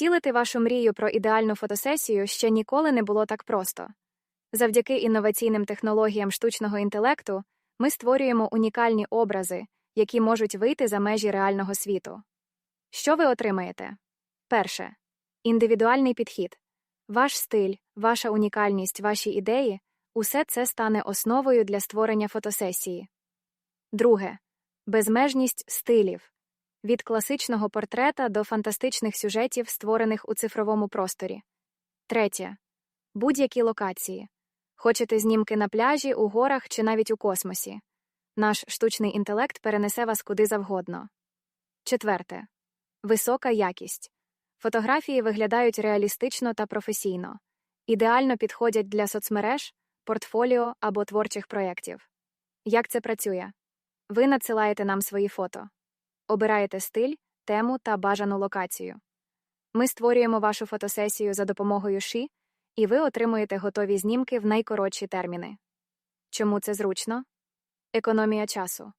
Втілити вашу мрію про ідеальну фотосесію ще ніколи не було так просто. Завдяки інноваційним технологіям штучного інтелекту ми створюємо унікальні образи, які можуть вийти за межі реального світу. Що ви отримаєте? Перше. Індивідуальний підхід. Ваш стиль, ваша унікальність, ваші ідеї усе це стане основою для створення фотосесії. Друге. Безмежність стилів. Від класичного портрета до фантастичних сюжетів, створених у цифровому просторі. Третє. Будь-які локації. Хочете знімки на пляжі, у горах чи навіть у космосі. Наш штучний інтелект перенесе вас куди завгодно. Четверте. Висока якість. Фотографії виглядають реалістично та професійно, ідеально підходять для соцмереж, портфоліо або творчих проєктів. Як це працює? Ви надсилаєте нам свої фото, обираєте стиль, тему та бажану локацію. Ми створюємо вашу фотосесію за допомогою ші, і ви отримуєте готові знімки в найкоротші терміни. Чому це зручно? Економія часу.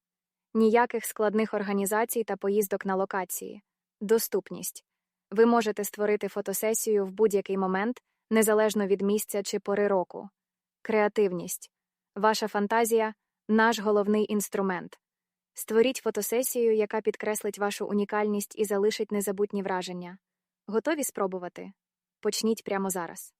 Ніяких складних організацій та поїздок на локації. Доступність. Ви можете створити фотосесію в будь-який момент, незалежно від місця чи пори року. Креативність. Ваша фантазія наш головний інструмент. Створіть фотосесію, яка підкреслить вашу унікальність і залишить незабутні враження. Готові спробувати? Почніть прямо зараз.